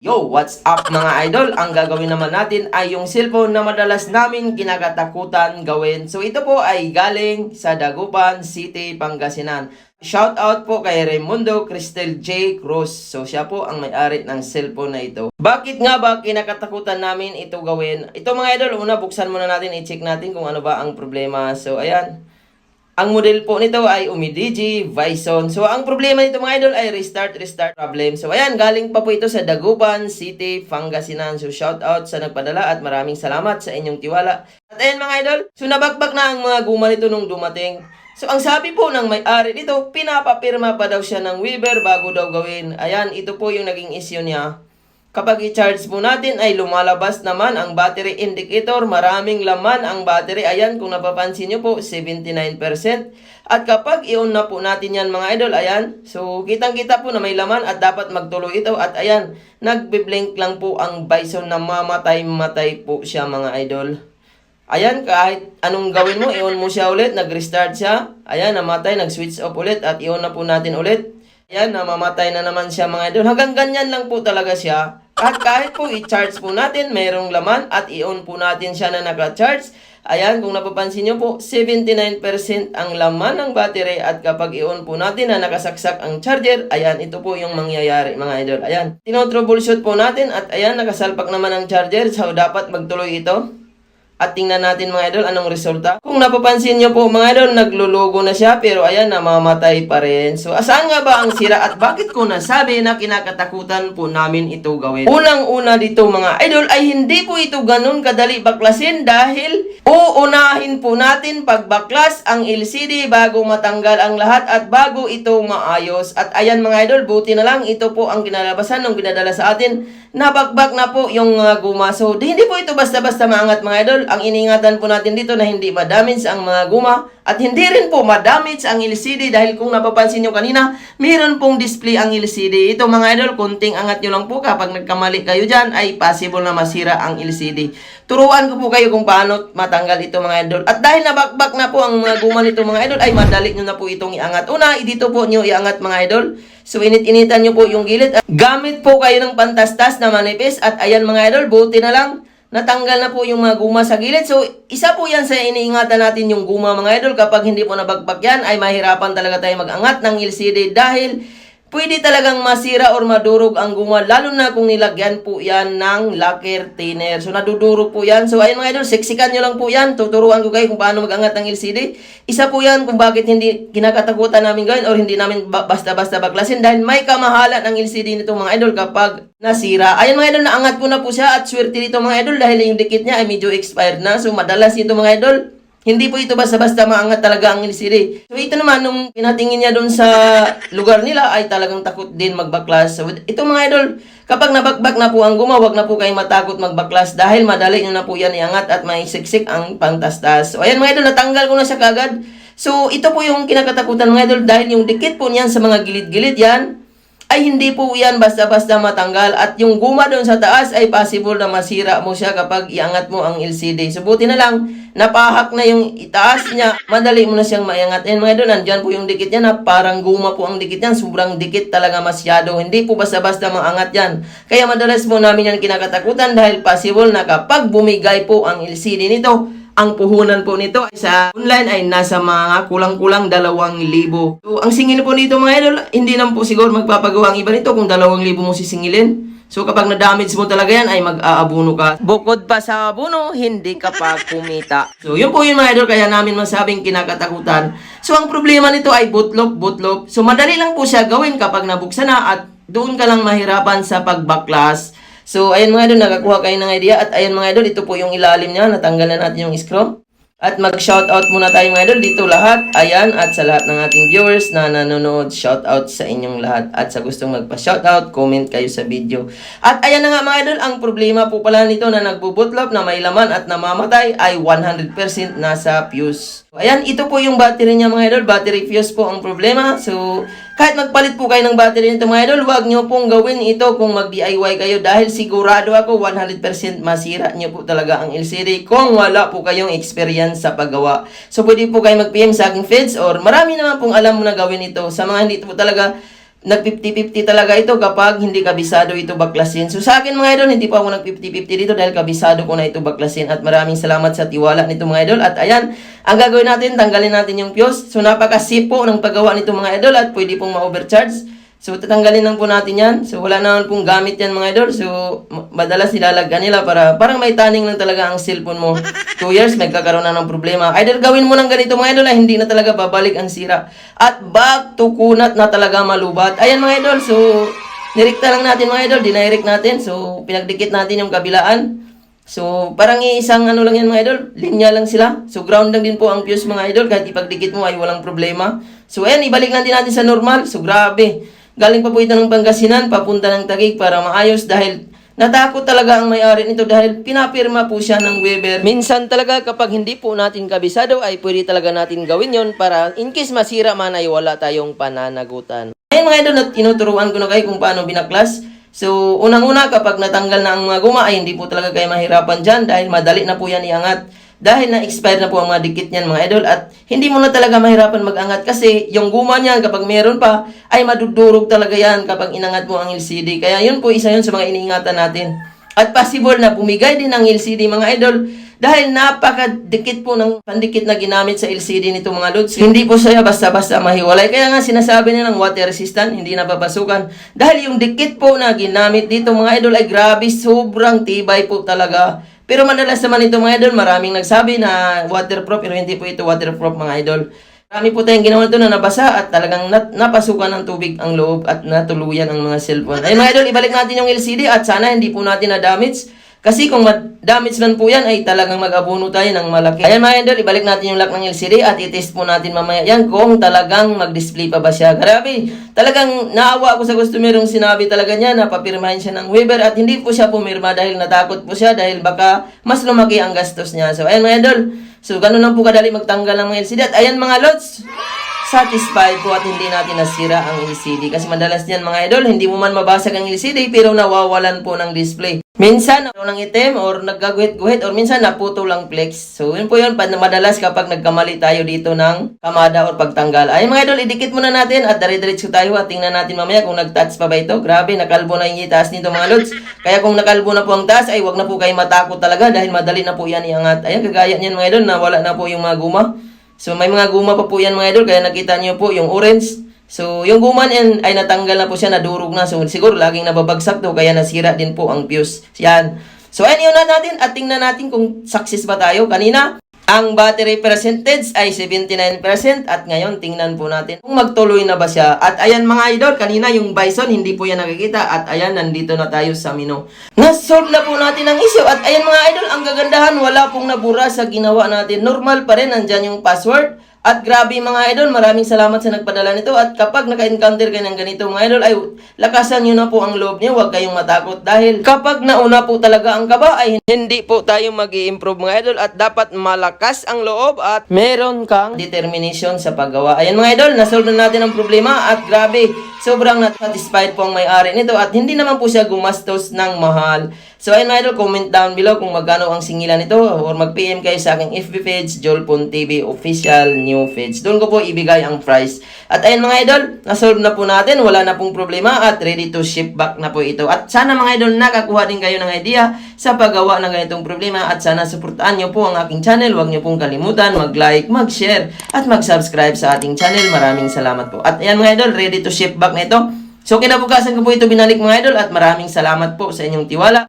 Yo, what's up mga idol? Ang gagawin naman natin ay yung cellphone na madalas namin kinakatakutan gawin. So ito po ay galing sa Dagupan City, Pangasinan. Shout out po kay Raimundo Cristel J. Cruz. So siya po ang may-ari ng cellphone na ito. Bakit nga ba kinakatakutan namin ito gawin? Ito mga idol, una buksan muna natin, i-check natin kung ano ba ang problema. So ayan, ang model po nito ay Umidigi Bison. So, ang problema nito mga idol ay restart, restart problem. So, ayan, galing pa po ito sa Dagupan City, Pangasinan. So, shout out sa nagpadala at maraming salamat sa inyong tiwala. At ayan mga idol, so nabakbak na ang mga guma nito nung dumating. So, ang sabi po ng may-ari nito, pinapapirma pa daw siya ng Weaver bago daw gawin. Ayan, ito po yung naging issue niya. Kapag i-charge po natin ay lumalabas naman ang battery indicator. Maraming laman ang battery. Ayan, kung napapansin nyo po, 79%. At kapag i-on na po natin yan mga idol, ayan. So, kitang-kita po na may laman at dapat magtuloy ito. At ayan, nagbe-blink lang po ang bison na mamatay-matay po siya mga idol. Ayan, kahit anong gawin mo, i-on mo siya ulit, nag-restart siya. Ayan, namatay, nag-switch off ulit at i-on na po natin ulit. Ayan, namamatay na naman siya mga idol. Hanggang ganyan lang po talaga siya. At kahit po i-charge po natin, mayroong laman at i-on po natin siya na naka-charge. Ayan, kung napapansin nyo po, 79% ang laman ng battery at kapag i-on po natin na nakasaksak ang charger, ayan, ito po yung mangyayari mga idol. Ayan, tinotroubleshoot po natin at ayan, nakasalpak naman ang charger, so dapat magtuloy ito. At tingnan natin mga idol anong resulta. Kung napapansin nyo po mga idol, naglulugo na siya pero ayan, namamatay pa rin. So asaan nga ba ang sira at bakit ko nasabi na kinakatakutan po namin ito gawin? Unang-una dito mga idol ay hindi po ito ganun kadali baklasin dahil uunahin po natin pagbaklas ang LCD bago matanggal ang lahat at bago ito maayos. At ayan mga idol, buti na lang ito po ang kinalabasan nung ginadala sa atin. Nabagbak na po yung mga guma. So, di- hindi po ito basta-basta maangat mga idol. Ang iningatan po natin dito na hindi ma-damage ang mga guma at hindi rin po ma-damage ang LCD dahil kung napapansin nyo kanina, mayroon pong display ang LCD. Ito mga idol, kunting angat nyo lang po kapag nagkamali kayo dyan ay possible na masira ang LCD. Turuan ko po kayo kung paano matanggal ito mga idol. At dahil nabakbak na po ang mga guma nito mga idol, ay madali nyo na po itong iangat. Una, dito po nyo iangat mga idol. So, init-initan nyo po yung gilid. Gamit po kayo ng pantastas na manipis. At ayan mga idol, buti na lang natanggal na po yung mga guma sa gilid. So, isa po yan sa iniingatan natin yung guma mga idol. Kapag hindi po nabagbak yan, ay mahirapan talaga tayo mag-angat ng LCD dahil pwede talagang masira or madurog ang guma. Lalo na kung nilagyan po yan ng lacquer thinner. So, nadudurog po yan. So, ayun mga idol, seksikan nyo lang po yan. Tuturuan ko kayo kung paano mag-angat ng LCD. Isa po yan kung bakit hindi kinakatakutan namin gawin or hindi namin ba- basta-basta baklasin dahil may kamahalan ng LCD nito mga idol kapag nasira. Ayun mga idol, naangat ko na po siya at swerte dito mga idol dahil yung dikit niya ay medyo expired na. So, madalas ito mga idol, hindi po ito basta-basta maangat talaga ang LCD. So ito naman, nung pinatingin niya doon sa lugar nila, ay talagang takot din magbaklas. So ito mga idol, kapag nabakbak na po ang guma, wag na po kayong matakot magbaklas dahil madali nyo na po yan iangat at may siksik ang pangtastas. So ayan mga idol, natanggal ko na siya kagad. So ito po yung kinakatakutan mga idol dahil yung dikit po niyan sa mga gilid-gilid yan, ay hindi po yan basta-basta matanggal at yung guma doon sa taas ay possible na masira mo siya kapag iangat mo ang LCD. So buti na lang, napahak na yung itaas niya, madali mo na siyang maiangat. And mga doon, nandyan po yung dikit niya na parang guma po ang dikit niyan, sobrang dikit talaga masyado. Hindi po basta-basta maangat yan. Kaya madalas po namin yan kinakatakutan dahil possible na kapag bumigay po ang LCD nito, ang puhunan po nito ay sa online ay nasa mga kulang-kulang dalawang libo. So, ang singil po nito mga idol, hindi naman po siguro magpapagawa ang iba nito kung dalawang libo mo sisingilin. So kapag na-damage mo talaga yan ay mag-aabuno ka. Bukod pa sa abuno, hindi ka pa kumita. So yun po yun mga idol, kaya namin masabing kinakatakutan. So ang problema nito ay bootloop, bootloop. So madali lang po siya gawin kapag nabuksan na at doon ka lang mahirapan sa pagbaklas. So, ayan mga idol, nakakuha kayo ng idea. At ayan mga idol, ito po yung ilalim niya. Natanggal na natin yung screw. At mag-shoutout muna tayo mga idol dito lahat. Ayan, at sa lahat ng ating viewers na nanonood, shoutout sa inyong lahat. At sa gustong magpa-shoutout, comment kayo sa video. At ayan na nga mga idol, ang problema po pala nito na nagbubutlop na may laman at namamatay ay 100% nasa fuse. Ayan, ito po yung battery niya mga idol. Battery fuse po ang problema. So, kahit magpalit po kayo ng battery nito mga idol, huwag nyo pong gawin ito kung mag-DIY kayo dahil sigurado ako 100% masira nyo po talaga ang LCD kung wala po kayong experience sa paggawa. So, pwede po kayo mag-PM sa aking feeds or marami naman pong alam mo na gawin ito. Sa mga hindi po talaga nag 50-50 talaga ito kapag hindi kabisado ito baklasin. So sa akin mga idol, hindi pa ako nag 50-50 dito dahil kabisado ko na ito baklasin at maraming salamat sa tiwala nito mga idol. At ayan, ang gagawin natin, tanggalin natin yung fuse. So napakasipo ng paggawa nito mga idol at pwede pong ma-overcharge. So tatanggalin lang po natin yan. So wala naman pong gamit yan mga idol. So ma- madalas nilalagyan nila para parang may taning lang talaga ang cellphone mo. 2 years, magkakaroon na ng problema. Either gawin mo ng ganito mga idol ay hindi na talaga babalik ang sira. At back to kunat na talaga malubat. Ayan mga idol, so nirekta lang natin mga idol, dinirect natin. So pinagdikit natin yung kabilaan. So, parang isang ano lang yan mga idol, linya lang sila. So, ground lang din po ang fuse mga idol, kahit ipagdikit mo ay walang problema. So, ayan, ibalik lang natin sa normal. So, grabe. Galing pa po ito ng Pangasinan, papunta ng Taguig para maayos dahil natakot talaga ang may-ari nito dahil pinapirma po siya ng Weber. Minsan talaga kapag hindi po natin kabisado ay pwede talaga natin gawin yon para in case masira man ay wala tayong pananagutan. Ayun mga idol, tinuturuan ko na kayo kung paano binaklas. So, unang-una, kapag natanggal na ang mga guma, ay hindi po talaga kayo mahirapan dyan dahil madali na po yan iangat. Dahil na-expire na po ang mga dikit niyan mga idol at hindi mo na talaga mahirapan mag-angat kasi yung guma niyan kapag meron pa ay madudurog talaga yan kapag inangat mo ang LCD. Kaya yun po isa yun sa mga iniingatan natin. At possible na bumigay din ang LCD mga idol dahil napakadikit po ng pandikit na ginamit sa LCD nito mga lods. Hindi po siya basta-basta mahiwalay. Kaya nga sinasabi nilang water resistant, hindi napapasukan. Dahil yung dikit po na ginamit dito mga idol ay grabe, sobrang tibay po talaga. Pero madalas naman ito mga idol, maraming nagsabi na waterproof pero hindi po ito waterproof mga idol. Marami po tayong ginawa ito na nabasa at talagang nat- napasukan ng tubig ang loob at natuluyan ang mga cellphone. Ay mga idol, ibalik natin yung LCD at sana hindi po natin na-damage. Kasi kung ma-damage man po yan, ay talagang mag-abuno tayo ng malaki. Ayan mga idol, ibalik natin yung lock ng LCD at i-test po natin mamaya yan kung talagang mag-display pa ba siya. Grabe, talagang naawa ako sa customer yung sinabi talaga niya na papirmahin siya ng Weber at hindi po siya pumirma dahil natakot po siya dahil baka mas lumaki ang gastos niya. So ayan mga idol, so ganun lang po kadali magtanggal ng LCD. At ayan mga lods, satisfied po at hindi natin nasira ang LCD. Kasi madalas niyan mga idol, hindi mo man mabasag ang LCD pero nawawalan po ng display. Minsan, ano ng item or naggaguhit-guhit or minsan naputo lang flex. So, yun po yun. Madalas kapag nagkamali tayo dito ng kamada or pagtanggal. Ay mga idol, idikit muna natin at dire-diretso tayo at tingnan natin mamaya kung nag-touch pa ba ito. Grabe, nakalbo na yung itaas nito mga lods. Kaya kung nakalbo na po ang taas, ay wag na po kayo matakot talaga dahil madali na po yan iangat. Ayan, kagaya niyan mga idol, nawala na po yung mga guma. So may mga guma pa po yan mga idol, kaya nakita niyo po yung orange. So yung guma niyan ay natanggal na po siya, nadurog na. So siguro laging nababagsak to, kaya nasira din po ang fuse. Yan. So ayan yun na natin at tingnan natin kung success ba tayo. Kanina, ang battery percentage ay 79% at ngayon tingnan po natin kung magtuloy na ba siya. At ayan mga idol, kanina yung bison hindi po yan nakikita at ayan nandito na tayo sa menu. Na-solve na po natin ang issue at ayan mga idol, ang gagandahan wala pong nabura sa ginawa natin. Normal pa rin, nandyan yung password. At grabe mga idol, maraming salamat sa nagpadala nito. At kapag naka-encounter kayo ng ganito mga idol, ay lakasan nyo na po ang loob niyo. Huwag kayong matakot. Dahil kapag nauna po talaga ang kaba, ay hindi po tayo mag improve mga idol. At dapat malakas ang loob at meron kang determination sa paggawa. Ayan mga idol, nasolve na natin ang problema. At grabe, sobrang satisfied po ang may-ari nito. At hindi naman po siya gumastos ng mahal. So ayun mga idol, comment down below kung magkano ang singilan nito or mag-PM kayo sa aking FB page, Jolpon TV Official New Page. Doon ko po ibigay ang price. At ayun mga idol, nasolve na po natin, wala na pong problema at ready to ship back na po ito. At sana mga idol, nakakuha din kayo ng idea sa paggawa ng ganitong problema at sana suportahan nyo po ang aking channel. Huwag nyo pong kalimutan mag-like, mag-share at mag-subscribe sa ating channel. Maraming salamat po. At ayan mga idol, ready to ship back na ito. So kinabukasan ko po ito binalik mga idol at maraming salamat po sa inyong tiwala.